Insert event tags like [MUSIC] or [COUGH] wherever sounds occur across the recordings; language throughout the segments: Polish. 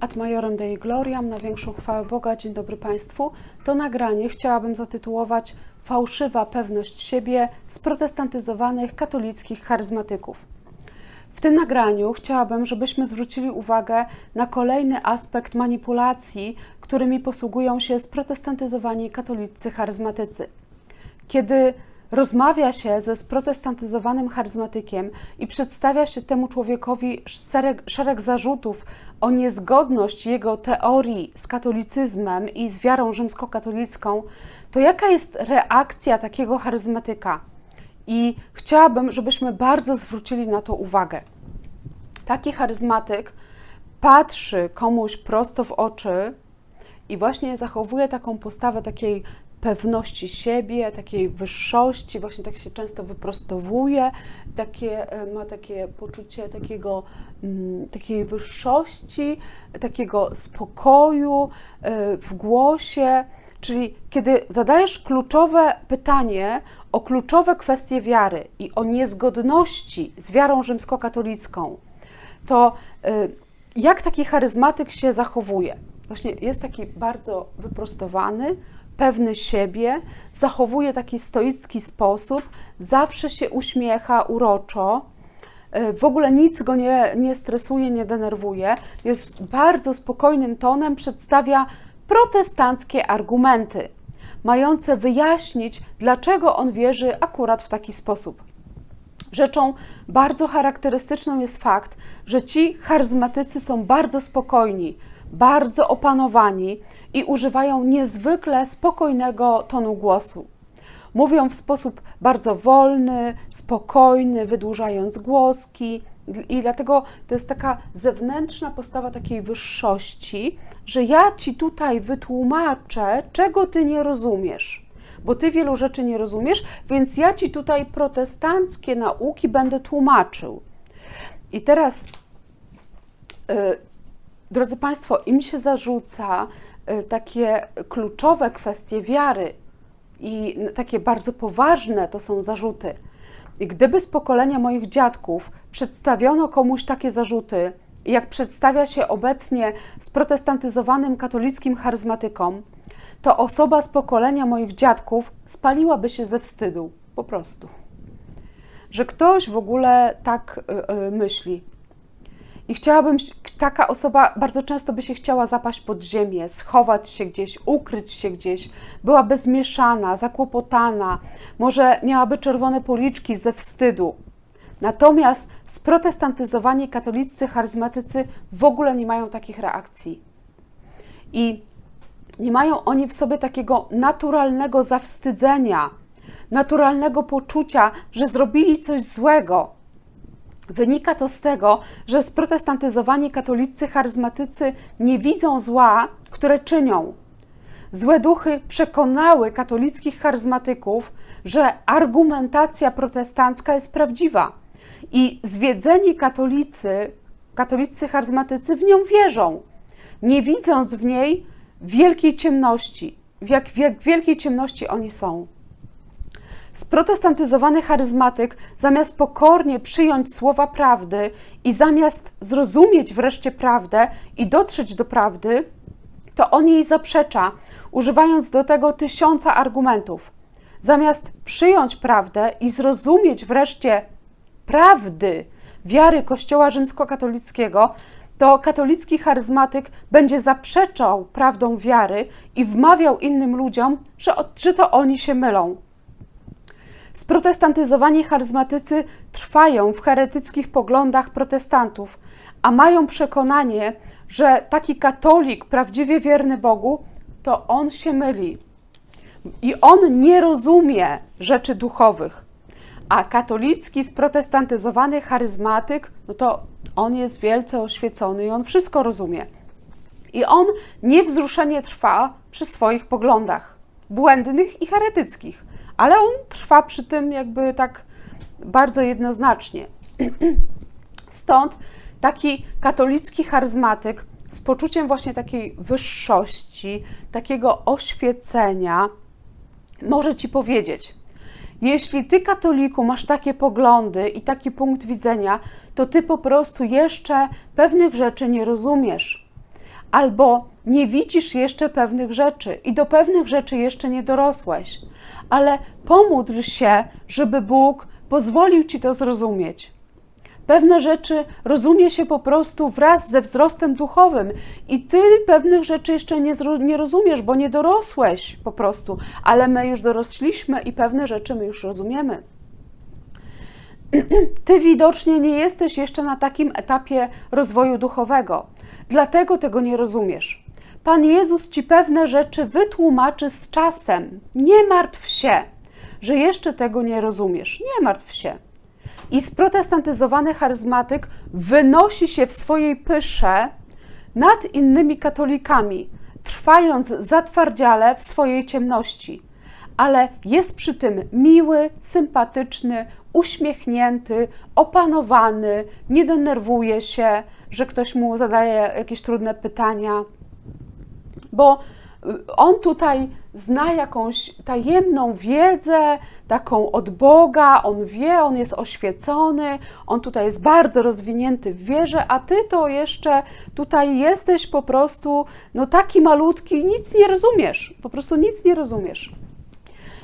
Ad majorem Dei Gloriam, na większą chwałę Boga. Dzień dobry Państwu. To nagranie chciałabym zatytułować Fałszywa pewność siebie sprotestantyzowanych katolickich charyzmatyków. W tym nagraniu chciałabym, żebyśmy zwrócili uwagę na kolejny aspekt manipulacji, którymi posługują się sprotestantyzowani katolicy charyzmatycy. Kiedy rozmawia się ze sprotestantyzowanym charyzmatykiem i przedstawia się temu człowiekowi szereg, szereg zarzutów o niezgodność jego teorii z katolicyzmem i z wiarą rzymskokatolicką, to jaka jest reakcja takiego charyzmatyka? I chciałabym, żebyśmy bardzo zwrócili na to uwagę. Taki charyzmatyk patrzy komuś prosto w oczy i właśnie zachowuje taką postawę takiej pewności siebie, takiej wyższości, właśnie tak się często wyprostowuje, takie, e, ma takie poczucie takiego, mm, takiej wyższości, takiego spokoju e, w głosie. Czyli kiedy zadajesz kluczowe pytanie o kluczowe kwestie wiary i o niezgodności z wiarą rzymskokatolicką, to e, jak taki charyzmatyk się zachowuje? Właśnie jest taki bardzo wyprostowany, pewny siebie, zachowuje taki stoicki sposób, zawsze się uśmiecha uroczo, w ogóle nic go nie, nie stresuje, nie denerwuje, jest bardzo spokojnym tonem, przedstawia protestanckie argumenty, mające wyjaśnić, dlaczego on wierzy akurat w taki sposób. Rzeczą bardzo charakterystyczną jest fakt, że ci charyzmatycy są bardzo spokojni, bardzo opanowani i używają niezwykle spokojnego tonu głosu. Mówią w sposób bardzo wolny, spokojny, wydłużając głoski, i dlatego to jest taka zewnętrzna postawa takiej wyższości, że ja ci tutaj wytłumaczę, czego ty nie rozumiesz, bo ty wielu rzeczy nie rozumiesz, więc ja ci tutaj protestanckie nauki będę tłumaczył. I teraz, yy, drodzy Państwo, im się zarzuca takie kluczowe kwestie wiary i takie bardzo poważne to są zarzuty i gdyby z pokolenia moich dziadków przedstawiono komuś takie zarzuty, jak przedstawia się obecnie sprotestantyzowanym katolickim charyzmatykom, to osoba z pokolenia moich dziadków spaliłaby się ze wstydu, po prostu. Że ktoś w ogóle tak yy, myśli. I chciałabym, taka osoba bardzo często by się chciała zapaść pod ziemię, schować się gdzieś, ukryć się gdzieś, byłaby zmieszana, zakłopotana, może miałaby czerwone policzki ze wstydu. Natomiast sprotestantyzowani katolicy, charyzmatycy w ogóle nie mają takich reakcji. I nie mają oni w sobie takiego naturalnego zawstydzenia, naturalnego poczucia, że zrobili coś złego, Wynika to z tego, że sprotestantyzowani katolicy charyzmatycy nie widzą zła, które czynią. Złe duchy przekonały katolickich charyzmatyków, że argumentacja protestancka jest prawdziwa i zwiedzeni katolicy, katolicy charyzmatycy w nią wierzą, nie widząc w niej wielkiej ciemności, w jak, jak wielkiej ciemności oni są. Sprotestantyzowany charyzmatyk, zamiast pokornie przyjąć słowa prawdy i zamiast zrozumieć wreszcie prawdę i dotrzeć do prawdy, to on jej zaprzecza, używając do tego tysiąca argumentów. Zamiast przyjąć prawdę i zrozumieć wreszcie prawdy wiary Kościoła rzymskokatolickiego, to katolicki charyzmatyk będzie zaprzeczał prawdą wiary i wmawiał innym ludziom, że, że to oni się mylą. Sprotestantyzowani charyzmatycy trwają w heretyckich poglądach protestantów, a mają przekonanie, że taki katolik prawdziwie wierny Bogu, to on się myli. I on nie rozumie rzeczy duchowych. A katolicki, sprotestantyzowany charyzmatyk, no to on jest wielce oświecony i on wszystko rozumie. I on niewzruszenie trwa przy swoich poglądach, błędnych i heretyckich ale on trwa przy tym jakby tak bardzo jednoznacznie. [CLEARS THROAT] Stąd taki katolicki charyzmatyk z poczuciem właśnie takiej wyższości, takiego oświecenia, może ci powiedzieć: Jeśli ty, katoliku, masz takie poglądy i taki punkt widzenia, to ty po prostu jeszcze pewnych rzeczy nie rozumiesz. albo nie widzisz jeszcze pewnych rzeczy i do pewnych rzeczy jeszcze nie dorosłeś, ale pomódl się, żeby Bóg pozwolił ci to zrozumieć. Pewne rzeczy rozumie się po prostu wraz ze wzrostem duchowym, i ty pewnych rzeczy jeszcze nie, nie rozumiesz, bo nie dorosłeś po prostu, ale my już dorośliśmy i pewne rzeczy my już rozumiemy. [CLEARS THROAT] Ty widocznie nie jesteś jeszcze na takim etapie rozwoju duchowego, dlatego tego nie rozumiesz. Pan Jezus ci pewne rzeczy wytłumaczy z czasem. Nie martw się, że jeszcze tego nie rozumiesz. Nie martw się. I sprotestantyzowany charyzmatyk wynosi się w swojej pysze nad innymi katolikami, trwając zatwardziale w swojej ciemności, ale jest przy tym miły, sympatyczny, uśmiechnięty, opanowany, nie denerwuje się, że ktoś mu zadaje jakieś trudne pytania, bo y, on tutaj zna jakąś tajemną wiedzę, taką od Boga, on wie, on jest oświecony, on tutaj jest bardzo rozwinięty w wierze, a ty to jeszcze tutaj jesteś po prostu no taki malutki, nic nie rozumiesz, po prostu nic nie rozumiesz.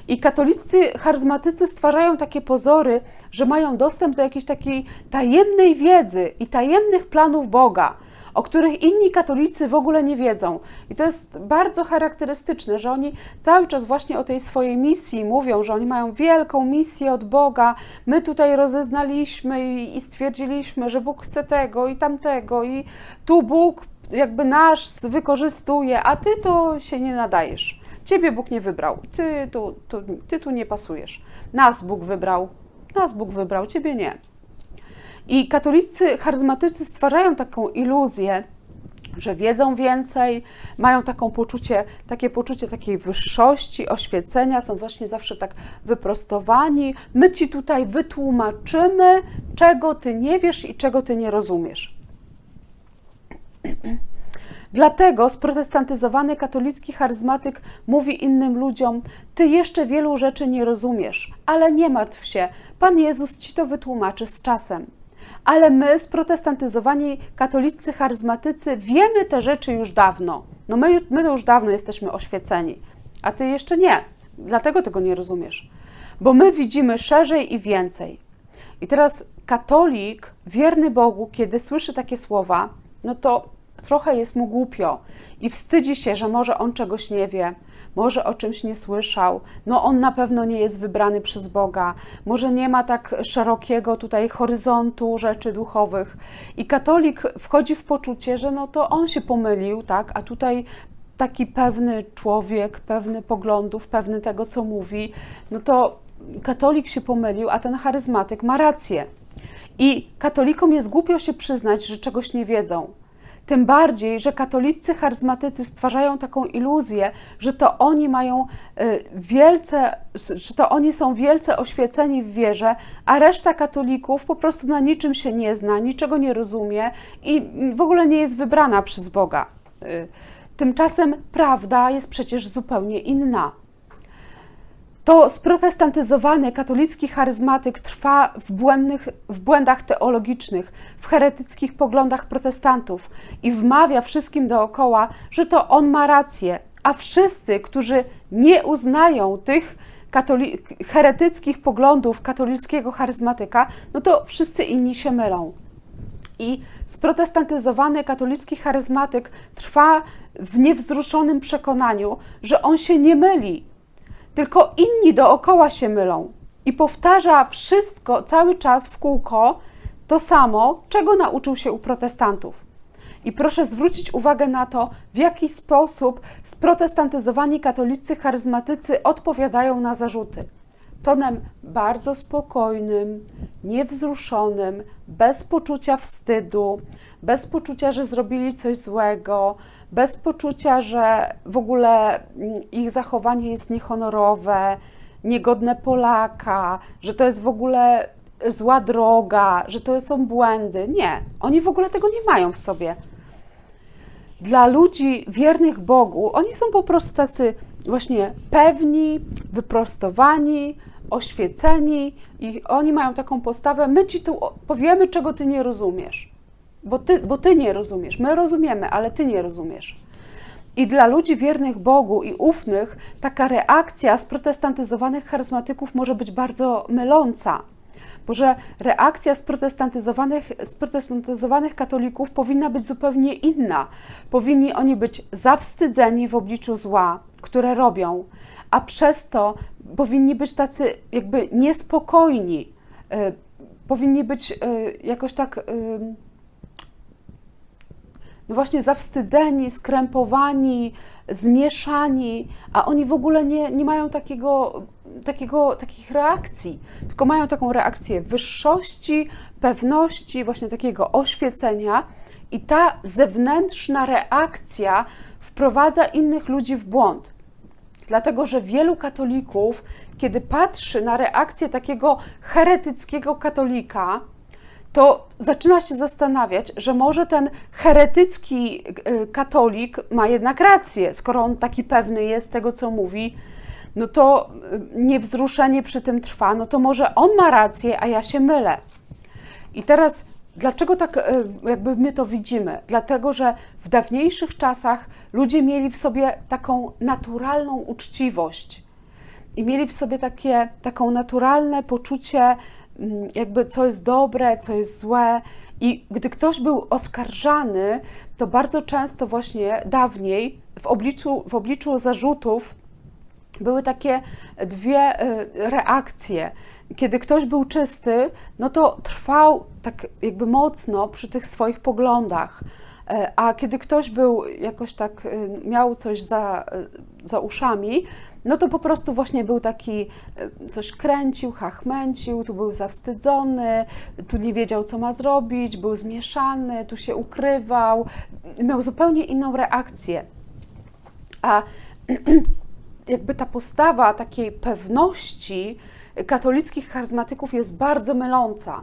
I katolicy charyzmatycy stwarzają takie pozory, że mają dostęp do jakiejś takiej tajemnej wiedzy i tajemnych planów Boga, o których inni katolicy w ogóle nie wiedzą. I to jest bardzo charakterystyczne, że oni cały czas właśnie o tej swojej misji mówią, że oni mają wielką misję od Boga. My tutaj rozeznaliśmy i, stwierdziliśmy, że Bóg chce tego i tamtego, i tu Bóg jakby nas wykorzystuje, a ty to się nie nadajesz. Ciebie Bóg nie wybrał, ty tu, tu, ty tu nie pasujesz. Nas Bóg wybrał, nas Bóg wybrał, ciebie nie. I katolicy charyzmatycy stwarzają taką iluzję, że wiedzą więcej, mają taką poczucie, takie poczucie takiej wyższości, oświecenia, są właśnie zawsze tak wyprostowani. My ci tutaj wytłumaczymy, czego ty nie wiesz i czego ty nie rozumiesz. [CLEARS THROAT] Dlatego sprotestantyzowany katolicki charyzmatyk mówi innym ludziom: Ty jeszcze wielu rzeczy nie rozumiesz, ale nie martw się, Pan Jezus ci to wytłumaczy z czasem. Ale my, sprotestantyzowani katolicy charyzmatycy, wiemy te rzeczy już dawno. No my, my już dawno jesteśmy oświeceni, a ty jeszcze nie. Dlatego tego nie rozumiesz. Bo my widzimy szerzej i więcej. I teraz katolik, wierny Bogu, kiedy słyszy takie słowa, no to trochę jest mu głupio i wstydzi się, że może on czegoś nie wie, może o czymś nie słyszał, no on na pewno nie jest wybrany przez Boga, może nie ma tak szerokiego tutaj horyzontu rzeczy duchowych. I katolik wchodzi w poczucie, że no to on się pomylił, tak, a tutaj taki pewny człowiek, pewny poglądów, pewny tego, co mówi, no to katolik się pomylił, a ten charyzmatyk ma rację. I katolikom jest głupio się przyznać, że czegoś nie wiedzą. Tym bardziej, że katolicy charyzmatycy stwarzają taką iluzję, że to oni mają y, wielce, że to oni są wielce oświeceni w wierze, a reszta katolików po prostu na niczym się nie zna, niczego nie rozumie i w ogóle nie jest wybrana przez Boga. Y, Tymczasem prawda jest przecież zupełnie inna. To sprotestantyzowany katolicki charyzmatyk trwa w, błędnych, w błędach teologicznych, w heretyckich poglądach protestantów i wmawia wszystkim dookoła, że to on ma rację, a wszyscy, którzy nie uznają tych heretyckich poglądów katolickiego charyzmatyka, no to wszyscy inni się mylą. I sprotestantyzowany katolicki charyzmatyk trwa w niewzruszonym przekonaniu, że on się nie myli, tylko inni dookoła się mylą i powtarza wszystko cały czas w kółko to samo, czego nauczył się u protestantów. I proszę zwrócić uwagę na to, w jaki sposób sprotestantyzowani katolicy charyzmatycy odpowiadają na zarzuty. Tonem bardzo spokojnym, niewzruszonym, bez poczucia wstydu, bez poczucia, że zrobili coś złego, bez poczucia, że w ogóle mm, ich zachowanie jest niehonorowe, niegodne Polaka, że to jest w ogóle zła droga, że to są błędy. Nie, oni w ogóle tego nie mają w sobie. Dla ludzi wiernych Bogu, oni są po prostu tacy właśnie pewni, wyprostowani, oświeceni i oni mają taką postawę, my ci tu powiemy, czego ty nie rozumiesz. Bo ty, bo ty nie rozumiesz. My rozumiemy, ale ty nie rozumiesz. I dla ludzi wiernych Bogu i ufnych taka reakcja sprotestantyzowanych charyzmatyków może być bardzo myląca. Bo że reakcja sprotestantyzowanych, sprotestantyzowanych katolików powinna być zupełnie inna. Powinni oni być zawstydzeni w obliczu zła, które robią, a przez to powinni być tacy jakby niespokojni, y, powinni być y, jakoś tak. No właśnie zawstydzeni, skrępowani, zmieszani, a oni w ogóle nie, nie mają takiego, takiego, takich reakcji, tylko mają taką reakcję wyższości, pewności, właśnie takiego oświecenia i ta zewnętrzna reakcja wprowadza innych ludzi w błąd. Dlatego, że wielu katolików, kiedy patrzy na reakcję takiego heretyckiego katolika, to zaczyna się zastanawiać, że może ten heretycki y, katolik ma jednak rację, skoro on taki pewny jest tego, co mówi, no to y, niewzruszenie przy tym trwa, no to może on ma rację, a ja się mylę. I teraz dlaczego tak y, jakby my to widzimy? Dlatego, że w dawniejszych czasach ludzie mieli w sobie taką naturalną uczciwość i mieli w sobie takie, taką naturalne poczucie jakby co jest dobre, co jest złe. I gdy ktoś był oskarżany, to bardzo często właśnie dawniej w obliczu, w obliczu zarzutów były takie dwie y, reakcje. Kiedy ktoś był czysty, no to trwał tak jakby mocno przy tych swoich poglądach. E, a kiedy ktoś był jakoś tak, y, miał coś za, y, za uszami, no to po prostu właśnie był taki, coś kręcił, hachmęcił, tu był zawstydzony, tu nie wiedział, co ma zrobić, był zmieszany, tu się ukrywał, miał zupełnie inną reakcję. A [CLEARS THROAT] jakby ta postawa takiej pewności katolickich charyzmatyków jest bardzo myląca.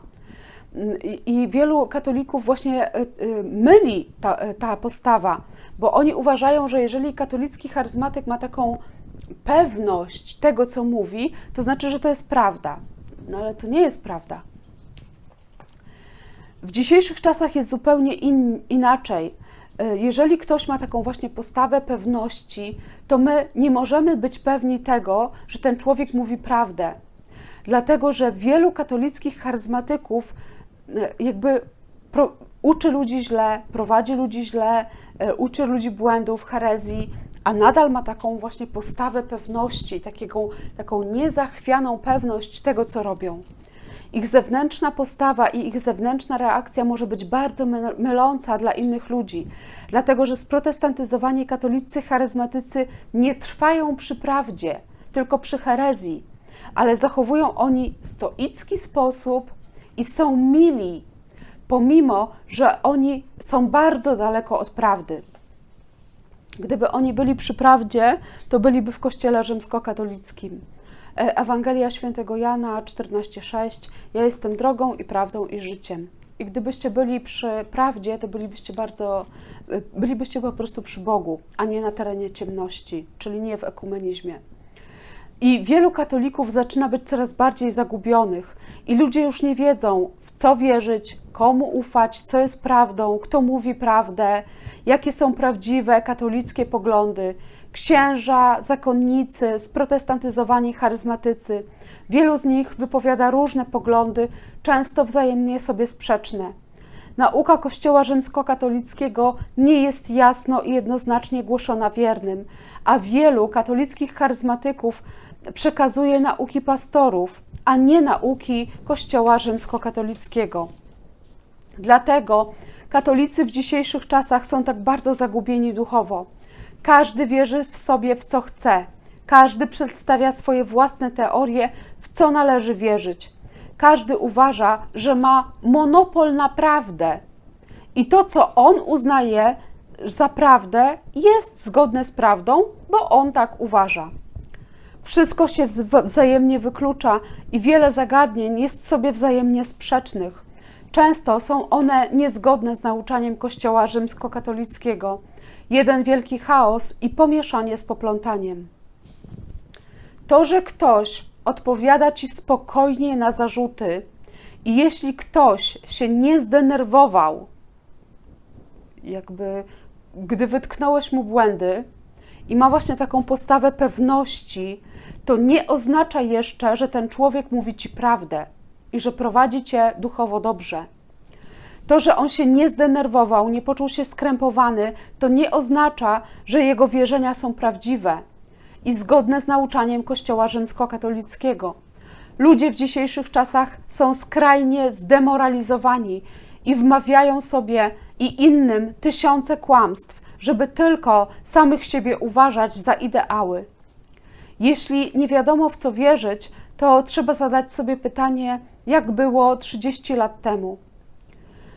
I wielu katolików właśnie e, e, myli ta, e, ta postawa, bo oni uważają, że jeżeli katolicki charyzmatyk ma taką pewność tego, co mówi, to znaczy, że to jest prawda. No ale to nie jest prawda. W dzisiejszych czasach jest zupełnie in, inaczej. Jeżeli ktoś ma taką właśnie postawę pewności, to my nie możemy być pewni tego, że ten człowiek mówi prawdę. Dlatego, że wielu katolickich charyzmatyków jakby pro, uczy ludzi źle, prowadzi ludzi źle, e, uczy ludzi błędów, herezji, a nadal ma taką właśnie postawę pewności, takiego, taką niezachwianą pewność tego, co robią. Ich zewnętrzna postawa i ich zewnętrzna reakcja może być bardzo myląca dla innych ludzi, dlatego że sprotestantyzowani katolicy charyzmatycy nie trwają przy prawdzie, tylko przy herezji, ale zachowują oni stoicki sposób, i są mili, pomimo że oni są bardzo daleko od prawdy. Gdyby oni byli przy prawdzie, to byliby w kościele rzymskokatolickim. E, Ewangelia świętego Jana 14:6 Ja jestem drogą i prawdą i życiem. I gdybyście byli przy prawdzie, to bylibyście bardzo, e, bylibyście po prostu przy Bogu, a nie na terenie ciemności, czyli nie w ekumenizmie. I wielu katolików zaczyna być coraz bardziej zagubionych, i ludzie już nie wiedzą, w co wierzyć, komu ufać, co jest prawdą, kto mówi prawdę, jakie są prawdziwe katolickie poglądy. Księża, zakonnicy, sprotestantyzowani charyzmatycy. Wielu z nich wypowiada różne poglądy, często wzajemnie sobie sprzeczne. Nauka Kościoła rzymskokatolickiego nie jest jasno i jednoznacznie głoszona wiernym, a wielu katolickich charyzmatyków przekazuje nauki pastorów, a nie nauki Kościoła rzymskokatolickiego. Dlatego katolicy w dzisiejszych czasach są tak bardzo zagubieni duchowo. Każdy wierzy w sobie w co chce. Każdy przedstawia swoje własne teorie, w co należy wierzyć. Każdy uważa, że ma monopol na prawdę. I to, co on uznaje za prawdę, jest zgodne z prawdą, bo on tak uważa. Wszystko się wzajemnie wyklucza i wiele zagadnień jest sobie wzajemnie sprzecznych. Często są one niezgodne z nauczaniem Kościoła rzymskokatolickiego. Jeden wielki chaos i pomieszanie z poplątaniem. To, że ktoś odpowiada ci spokojnie na zarzuty i jeśli ktoś się nie zdenerwował, jakby gdy wytknąłeś mu błędy i ma właśnie taką postawę pewności, to nie oznacza jeszcze, że ten człowiek mówi ci prawdę i że prowadzi cię duchowo dobrze. To, że on się nie zdenerwował, nie poczuł się skrępowany, to nie oznacza, że jego wierzenia są prawdziwe i zgodne z nauczaniem Kościoła rzymskokatolickiego. Ludzie w dzisiejszych czasach są skrajnie zdemoralizowani i wmawiają sobie i innym tysiące kłamstw, żeby tylko samych siebie uważać za ideały. Jeśli nie wiadomo w co wierzyć, to trzeba zadać sobie pytanie, jak było 30 lat temu.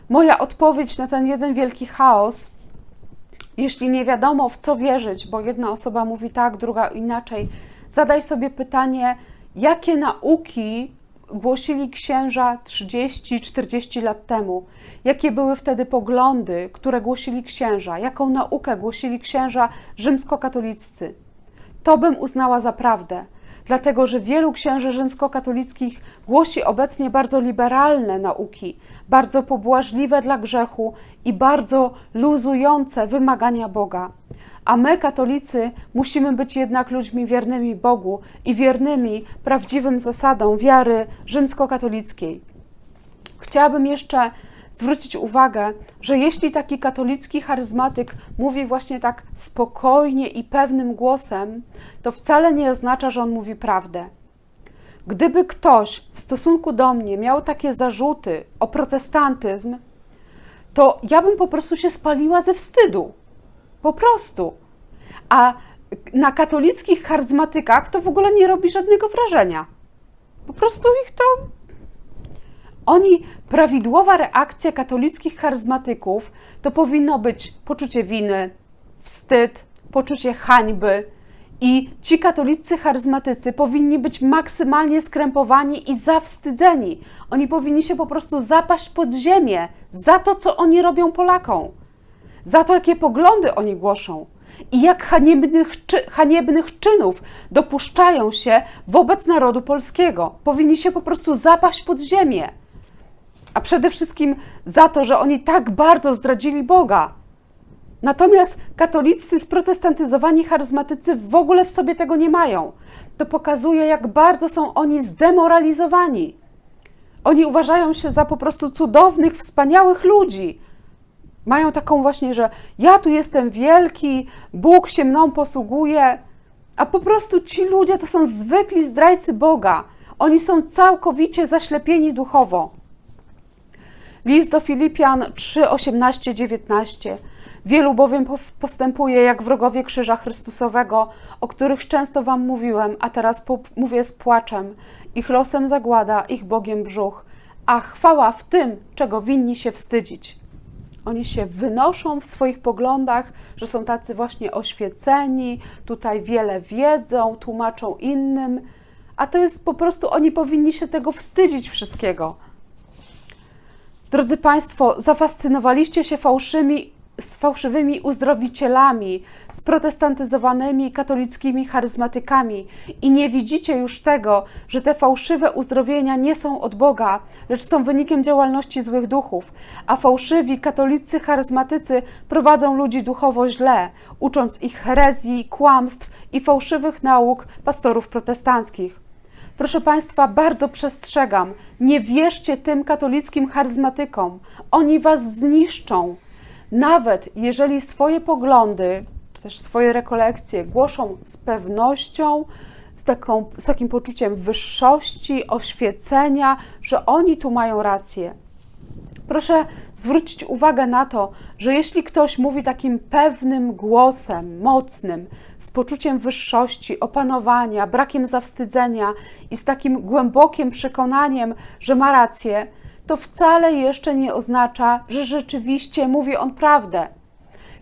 Moja odpowiedź na ten jeden wielki chaos, jeśli nie wiadomo w co wierzyć, bo jedna osoba mówi tak, druga inaczej, zadaj sobie pytanie, jakie nauki głosili księża 30-40 lat temu, jakie były wtedy poglądy, które głosili księża, jaką naukę głosili księża rzymskokatoliccy. To bym uznała za prawdę, dlatego że wielu księży rzymskokatolickich głosi obecnie bardzo liberalne nauki, bardzo pobłażliwe dla grzechu i bardzo luzujące wymagania Boga. A my, katolicy, musimy być jednak ludźmi wiernymi Bogu i wiernymi prawdziwym zasadom wiary rzymskokatolickiej. Chciałabym jeszcze zwrócić uwagę, że jeśli taki katolicki charyzmatyk mówi właśnie tak spokojnie i pewnym głosem, to wcale nie oznacza, że on mówi prawdę. Gdyby ktoś w stosunku do mnie miał takie zarzuty o protestantyzm, to ja bym po prostu się spaliła ze wstydu. Po prostu. A na katolickich charyzmatykach to w ogóle nie robi żadnego wrażenia. Po prostu ich to oni, prawidłowa reakcja katolickich charyzmatyków to powinno być poczucie winy, wstyd, poczucie hańby. I ci katolicy charyzmatycy powinni być maksymalnie skrępowani i zawstydzeni. Oni powinni się po prostu zapaść pod ziemię za to, co oni robią Polakom, za to, jakie poglądy oni głoszą i jak haniebnych, czy, haniebnych czynów dopuszczają się wobec narodu polskiego. Powinni się po prostu zapaść pod ziemię a przede wszystkim za to, że oni tak bardzo zdradzili Boga. Natomiast katolicy sprotestantyzowani charyzmatycy w ogóle w sobie tego nie mają. To pokazuje, jak bardzo są oni zdemoralizowani. Oni uważają się za po prostu cudownych, wspaniałych ludzi. Mają taką właśnie, że ja tu jestem wielki, Bóg się mną posługuje, a po prostu ci ludzie to są zwykli zdrajcy Boga. Oni są całkowicie zaślepieni duchowo. List do Filipian 3, 18, 19. Wielu bowiem postępuje jak wrogowie krzyża Chrystusowego, o których często wam mówiłem, a teraz mówię z płaczem. Ich losem zagłada, ich Bogiem brzuch, a chwała w tym, czego winni się wstydzić. Oni się wynoszą w swoich poglądach, że są tacy właśnie oświeceni, tutaj wiele wiedzą, tłumaczą innym, a to jest po prostu, oni powinni się tego wstydzić wszystkiego Drodzy Państwo, zafascynowaliście się fałszymi, z fałszywymi uzdrowicielami, z protestantyzowanymi katolickimi charyzmatykami i nie widzicie już tego, że te fałszywe uzdrowienia nie są od Boga, lecz są wynikiem działalności złych duchów, a fałszywi katolicy charyzmatycy prowadzą ludzi duchowo źle, ucząc ich herezji, kłamstw i fałszywych nauk pastorów protestanckich. Proszę Państwa, bardzo przestrzegam, nie wierzcie tym katolickim charyzmatykom. Oni Was zniszczą. Nawet jeżeli swoje poglądy, czy też swoje rekolekcje głoszą z pewnością, z, taką, z takim poczuciem wyższości, oświecenia, że oni tu mają rację. Proszę zwrócić uwagę na to, że jeśli ktoś mówi takim pewnym głosem, mocnym, z poczuciem wyższości, opanowania, brakiem zawstydzenia i z takim głębokim przekonaniem, że ma rację, to wcale jeszcze nie oznacza, że rzeczywiście mówi on prawdę.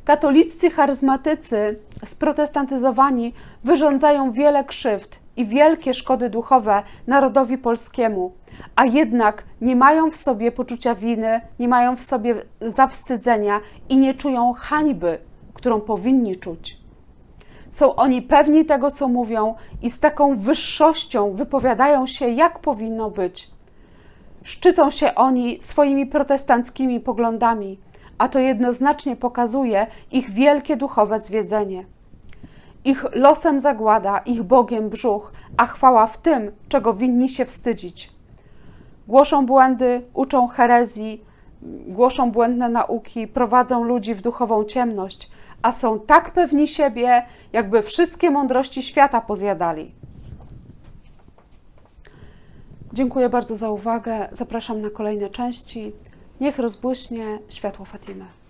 Katolicy charyzmatycy sprotestantyzowani wyrządzają wiele krzywd i wielkie szkody duchowe narodowi polskiemu, a jednak nie mają w sobie poczucia winy, nie mają w sobie zawstydzenia i nie czują hańby, którą powinni czuć. Są oni pewni tego, co mówią i z taką wyższością wypowiadają się, jak powinno być. Szczycą się oni swoimi protestanckimi poglądami, a to jednoznacznie pokazuje ich wielkie duchowe zwiedzenie. Ich losem zagłada, ich Bogiem brzuch, a chwała w tym, czego winni się wstydzić. Głoszą błędy, uczą herezji, głoszą błędne nauki, prowadzą ludzi w duchową ciemność, a są tak pewni siebie, jakby wszystkie mądrości świata pozjadali. Dziękuję bardzo za uwagę. Zapraszam na kolejne części. Niech rozbłyśnie światło Fatimy.